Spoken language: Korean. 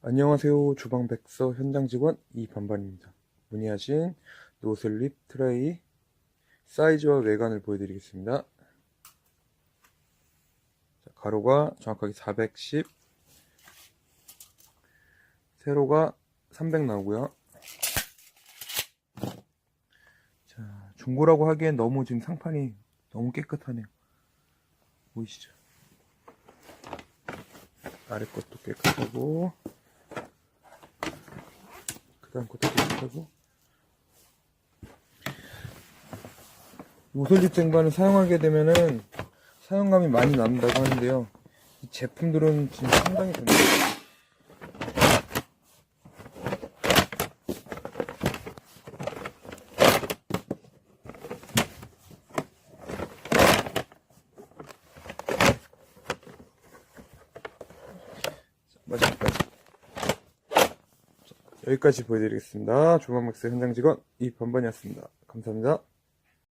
안녕하세요. 주방백서 현장 직원 이반반입니다. 문의하신 노슬립 트레이 사이즈와 외관을 보여드리겠습니다. 자, 가로가 정확하게 410, 세로가 300 나오고요. 자, 중고라고 하기엔 너무 지금 상판이 너무 깨끗하네요. 보이시죠? 아래 것도 깨끗하고 그 다음 것도 깨끗하고? 요솔립 쟁반을 사용하게 되면은 사용감이 많이 난다고 하는데요. 이 제품들은 지금 상당히 좋네요 마지막까지 여기까지 보여드리겠습니다. 조만맥스 현장 직원 이반반이었습니다. 감사합니다.